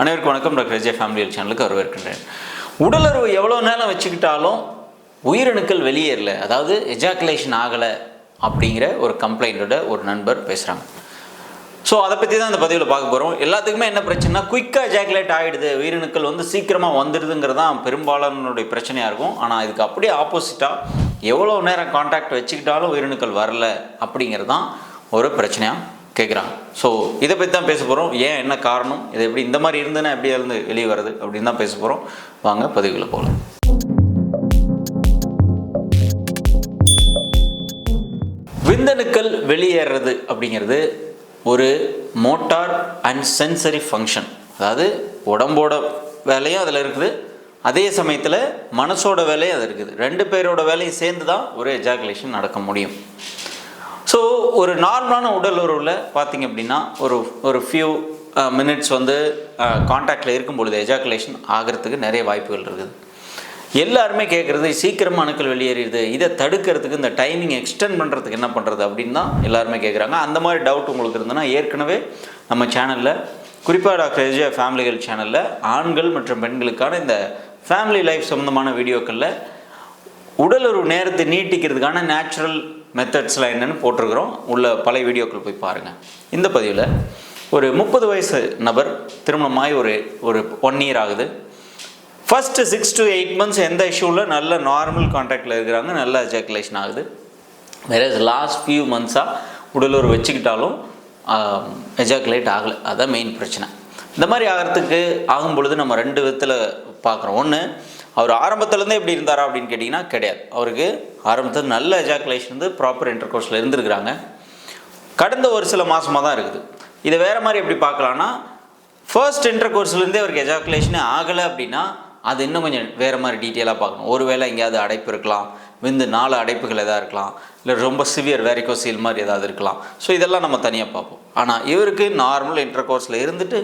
அனைவருக்கும் வணக்கம். Doctor Vijay familial சேனலுக்கு வரவேற்கின்றேன். உடலுறவு எவ்வளோ நேரம் வச்சுக்கிட்டாலும் உயிரணுக்கள் வெளியேறல. அதாவது எஜாக்குலேஷன் ஆகலை அப்படிங்கிற ஒரு கம்ப்ளைண்ட்டோட ஒரு நண்பர் பேசுகிறாங்க ஸோ அதை பற்றி தான் இந்த பதிவில் பார்க்க போகிறோம் எல்லாத்துக்குமே என்ன பிரச்சனைனா குயிக்காக ஜாக்குலேட் ஆகிடுது உயிரணுக்கள் வந்து சீக்கிரமாக வந்துடுதுங்கிறது தான் பெரும்பாலானுடைய பிரச்சனையாக இருக்கும். ஆனால் இதுக்கு அப்படியே ஆப்போசிட்டாக எவ்வளோ நேரம் காண்டாக்ட் வச்சுக்கிட்டாலும் உயிரணுக்கள் வரல அப்படிங்கிறது தான் ஒரு பிரச்சனையாக கேட்குறாங்க ஸோ இதை பற்றி தான் பேச போகிறோம் ஏன் என்ன காரணம் இது எப்படி இந்த மாதிரி இருந்ததுன்னா எப்படி இருந்து வெளியே வருது அப்படின்னு தான் பேச போகிறோம் வாங்க பதிவுகளை போகலாம். விந்தணுக்கள் வெளியேறது அப்படிங்கிறது ஒரு மோட்டார் அண்ட் சென்சரி ஃபங்க்ஷன். அதாவது உடம்போட வேலையும் அதில் இருக்குது. அதே சமயத்தில் மனசோட வேலையும் அது இருக்குது. ரெண்டு பேரோட வேலையும் சேர்ந்து தான் ஒரு எஜாகுலேஷன் நடக்க முடியும். ஒரு நார்மலான உடல் உறவில் பார்த்தீங்க அப்படின்னா ஒரு ஒரு ஃபியூ மினிட்ஸ் வந்து காண்டாக்டில் இருக்கும் பொழுது எஜாகுலேஷன் ஆகிறதுக்கு நிறைய வாய்ப்புகள் இருக்குது. எல்லாருமே கேட்குறது சீக்கிரமாக அணுக்கள் வெளியேறிடுது இதை தடுக்கிறதுக்கு இந்த டைமிங் எக்ஸ்டெண்ட் பண்ணுறதுக்கு என்ன பண்ணுறது அப்படின்னு தான் எல்லாருமே கேட்குறாங்க அந்த மாதிரி டவுட் உங்களுக்கு இருந்ததுன்னா ஏற்கனவே நம்ம சேனலில் குறிப்பாக டாக்டர் எஜே ஃபேமிலிகள் சேனலில் ஆண்கள் மற்றும் பெண்களுக்கான இந்த ஃபேமிலி லைஃப் சம்மந்தமான வீடியோக்களில் உடலுறவு நேரத்தை நீட்டிக்கிறதுக்கான நேச்சுரல் மெத்தட்ஸ்லாம் என்னென்னு போட்டிருக்கிறோம். உள்ள பழைய வீடியோக்கள் போய் பாருங்கள் இந்த பதிவில் ஒரு முப்பது வயசு நபர் திருமணமாகி ஒரு ஒரு ஒன் இயர் ஆகுது. First six to eight months எந்த இஷ்யூவில் நல்ல நார்மல் காண்டாக்டில் இருக்கிறாங்க. நல்ல ஜெக்குலேஷன் ஆகுது. வேற லாஸ்ட் ஃபியூ மந்த்ஸாக உடலூர் வச்சுக்கிட்டாலும் எஜாக்குலேட் ஆகலை. அதுதான் மெயின் பிரச்சனை. இந்த மாதிரி ஆகிறதுக்கு ஆகும் பொழுது நம்ம ரெண்டு விதத்தில் பார்க்குறோம் ஒன்று அவர் ஆரம்பத்துலேருந்தே எப்படி இருந்தாரா அப்படின்னு கேட்டிங்கன்னா கிடையாது. அவருக்கு ஆரம்பத்தில் நல்ல எஜாக்குலேஷன் வந்து ப்ராப்பர் இன்டர் கோர்ஸில் இருந்திருக்கிறாங்க. கடந்த ஒரு சில மாதமாக தான் இருக்குது. இதை வேறு மாதிரி எப்படி பார்க்கலான்னா ஃபர்ஸ்ட் இன்டர் கோர்ஸ்லேருந்தே அவருக்கு எஜாக்குலேஷனே ஆகலை அப்படின்னா அது இன்னும் கொஞ்சம் வேறு மாதிரி டீட்டெயிலாக பார்க்கணும். ஒருவேளை எங்கேயாவது அடைப்பு இருக்கலாம். விந்து நாலு அடைப்புகள் எதாவது இருக்கலாம். இல்லை ரொம்ப சிவியர் வேரிகோசீல் மாதிரி ஏதாவது இருக்கலாம். ஸோ இதெல்லாம் நம்ம தனியாக பார்ப்போம். ஆனால் இவருக்கு நார்மல் இன்டர் கோர்ஸில் இருந்துட்டு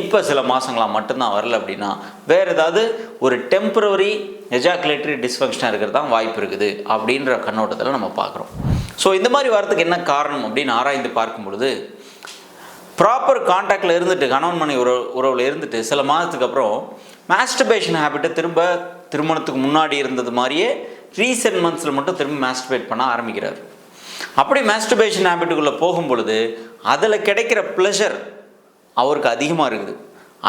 இப்போ சில மாதங்களாக மட்டும்தான் வரல அப்படின்னா வேறு ஏதாவது ஒரு டெம்பரவரி எஜாக்குலேட்டரி டிஸ்ஃபங்க்ஷனாக இருக்கிறது தான் வாய்ப்பு இருக்குது அப்படின்ற கண்ணோட்டத்தில் நம்ம பார்க்குறோம். ஸோ இந்த மாதிரி வரதுக்கு என்ன காரணம் அப்படின்னு ஆராய்ந்து பார்க்கும் பொழுது ப்ராப்பர் காண்டாக்டில் இருந்துட்டு கணவன் மனை உறவு உறவில் இருந்துட்டு சில மாதத்துக்கு அப்புறம் மாஸ்டர்பேஷன் ஹேபிட்டை திரும்ப திருமணத்துக்கு முன்னாடி இருந்தது மாதிரியே ரீசெண்ட் மந்த்ஸில் மட்டும் திரும்ப மாஸ்டர்பேட் பண்ண ஆரம்பிக்கிறார். அப்படி மாஸ்டர்பேஷன் ஹேபிட்டுக்குள்ளே போகும் பொழுது அதில் கிடைக்கிற ப்ளஷர் அவருக்கு அதிகமாக இருக்குது.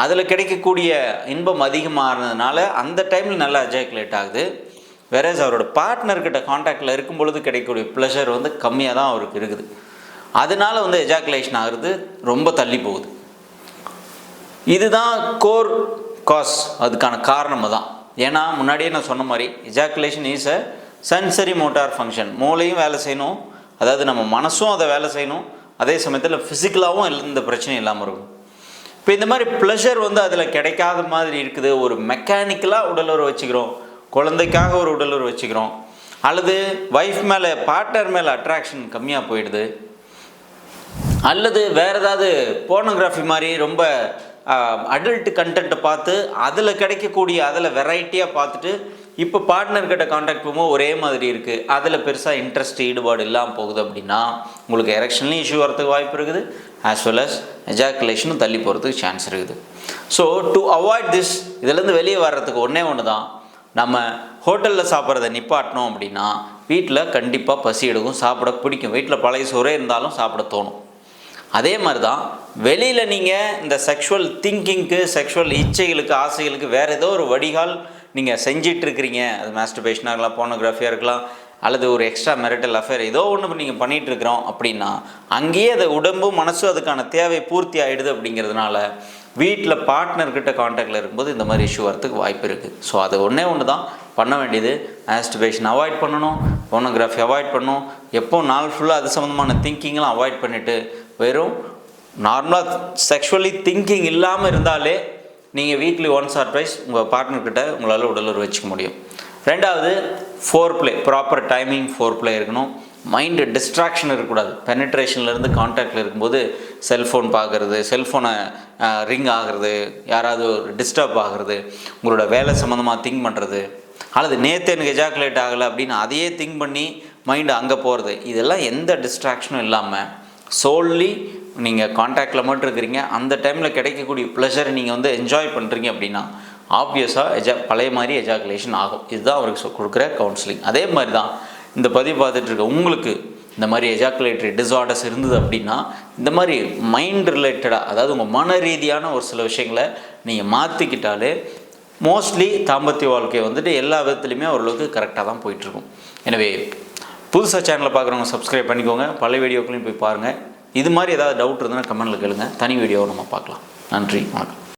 அதில் கிடைக்கக்கூடிய இன்பம் அதிகமாகிறதுனால அந்த டைமில் நல்லா அஜாக்குலேட் ஆகுது. வேற அவரோட பார்ட்னர்கிட்ட காண்டாக்டில் இருக்கும் பொழுது கிடைக்கக்கூடிய ப்ளஷர் வந்து கம்மியாக தான் அவருக்கு இருக்குது. அதனால வந்து எஜாக்குலேஷன் ஆகிறது ரொம்ப தள்ளி போகுது. இதுதான் கோர் காஸ் அதுக்கான காரணம் தான் ஏன்னா முன்னாடியே நான் சொன்ன மாதிரி ejaculation is a sensory motor function மூளையும் வேலை செய்யணும். அதாவது நம்ம மனசும் அதை வேலை செய்யணும். அதே சமயத்தில் ஃபிசிக்கலாகவும் இந்த பிரச்சனை இல்லாமல் இருக்கும். இப்போ இந்த மாதிரி ப்ளஷர் வந்து அதில் கிடைக்காத மாதிரி இருக்குது. ஒரு மெக்கானிக்கலாக உடலுறவு வச்சுக்கிறோம். குழந்தைக்காக ஒரு உடலுறவு வச்சுக்கிறோம். அல்லது ஒய்ஃப் மேலே பார்ட்னர் மேலே அட்ராக்ஷன் கம்மியாக போயிடுது. அல்லது வேறு ஏதாவது போர்னோகிராஃபி மாதிரி ரொம்ப அடல்ட் கண்டென்ட்டை பார்த்து அதில் கிடைக்கக்கூடிய அதில் வெரைட்டியாக பார்த்துட்டு இப்போ பார்ட்னர்கிட்ட காண்டாக்ட் போகும்போது ஒரே மாதிரி இருக்குது அதில் பெருசாக இன்ட்ரெஸ்ட் ஈடுபாடு இல்லாமல் போகுது அப்படின்னா உங்களுக்கு எரெக்ஷன்லேயும் இஷ்யூ வரதுக்கு வாய்ப்பு இருக்குது. ஆஸ் வெல் அஸ் எஜாக்குலேஷனும் தள்ளி போகிறதுக்கு சான்ஸ் இருக்குது. ஸோ டு அவாய்ட் திஸ் இதுலேருந்து வெளியே வர்றதுக்கு ஒன்றே ஒன்று தான் நம்ம ஹோட்டலில் சாப்பிட்றத நிப்பாட்டினோம் அப்படின்னா வீட்டில் கண்டிப்பாக பசி எடுக்கும் சாப்பிட பிடிக்கும். வீட்டில் பழைய சோறே இருந்தாலும் சாப்பிட தோணும். அதே மாதிரி தான் வெளியில் நீங்கள் இந்த செக்ஷுவல் திங்கிங்க்கு செக்ஷுவல் இச்சைகளுக்கு ஆசைகளுக்கு வேறு ஏதோ ஒரு வடிகால் நீங்கள் செஞ்சிட்ருக்கிறீங்க அது மாஸ்டர்பேஷனாக இருக்கலாம் போனோகிராஃபியாக இருக்கலாம் அல்லது ஒரு எக்ஸ்ட்ரா மெரிட்டல் அஃபேர் ஏதோ ஒன்று நீங்கள் பண்ணிகிட்டு இருக்கிறோம் அப்படின்னா அங்கேயே அதை உடம்பு மனசும் அதுக்கான தேவை பூர்த்தி ஆகிடுது அப்படிங்கிறதுனால வீட்டில் பார்ட்னர்கிட்ட காண்டாக்டில் இருக்கும்போது இந்த மாதிரி இஷ்யூ வரத்துக்கு வாய்ப்பு இருக்குது ஸோ அது ஒன்றே ஒன்று தான் பண்ண வேண்டியது மாஸ்டர்பேஷன் அவாய்ட் பண்ணணும் போனோகிராஃபி அவாய்ட் பண்ணணும். எப்போ நாள் ஃபுல்லாக அது சம்மந்தமான திங்கிங்லாம் அவாய்ட் பண்ணிவிட்டு வெறும் நார்மலாக செக்ஷுவலி திங்கிங் இல்லாமல் இருந்தாலே நீங்கள் வீக்லி ஒன்ஸ் ஆர் ட்வைஸ் உங்கள் பார்ட்னர்கிட்ட உங்களால் உடலுறவு வச்சுக்க முடியும். ரெண்டாவது foreplay proper timing foreplay இருக்கணும் மைண்டு டிஸ்ட்ராக்ஷன் இருக்கக்கூடாது பெனிட்ரேஷன்லேருந்து காண்டாக்டில் இருக்கும்போது செல்ஃபோன் பார்க்குறது செல்ஃபோனை ரிங் ஆகிறது யாராவது ஒரு டிஸ்டர்ப் ஆகிறது உங்களோட வேலை சம்மந்தமாக திங்க் பண்ணுறது அல்லது நேற்று எனக்கு எஜாக்குலேட் ஆகலை அப்படின்னு அதையே திங்க் பண்ணி மைண்டு அங்கே போகிறது இதெல்லாம் எந்த டிஸ்ட்ராக்ஷனும் இல்லாமல் சோல்லி நீங்கள் காண்டாக்டில் மட்டும் இருக்கிறீங்க. அந்த டைமில் கிடைக்கக்கூடிய ப்ளஷரை நீங்கள் வந்து என்ஜாய் பண்ணுறீங்க அப்படின்னா ஆப்வியஸாக எஜா பழைய மாதிரி எஜாகுலேஷன் ஆகும். இதுதான் அவருக்கு கொடுக்குற கவுன்சிலிங் அதே மாதிரி தான் இந்த பதிவு பார்த்துட்டு இருக்க உங்களுக்கு இந்த மாதிரி எஜாக்குலேட்டரி டிஸார்டர்ஸ் இருந்தது அப்படின்னா இந்த மாதிரி மைண்ட் ரிலேட்டடாக அதாவது உங்கள் மன ரீதியான ஒரு சில விஷயங்களை நீங்கள் மாற்றிக்கிட்டாலே மோஸ்ட்லி தாம்பத்திய வாழ்க்கை வந்துட்டு எல்லா விதத்துலையுமே ஓரளவுக்கு கரெக்டாக தான் போயிட்டுருக்கும் எனவே புதுசாக சேனலை பார்க்குறவங்க சப்ஸ்கிரைப் பண்ணிக்கோங்க. பழைய வீடியோக்களையும் போய் பாருங்கள் இது மாதிரி ஏதாவது டவுட் இருந்ததுன்னா கமெண்ட்டில் கேளுங்க. தனி வீடியோவை நம்ம பார்க்கலாம். நன்றி. வணக்கம்.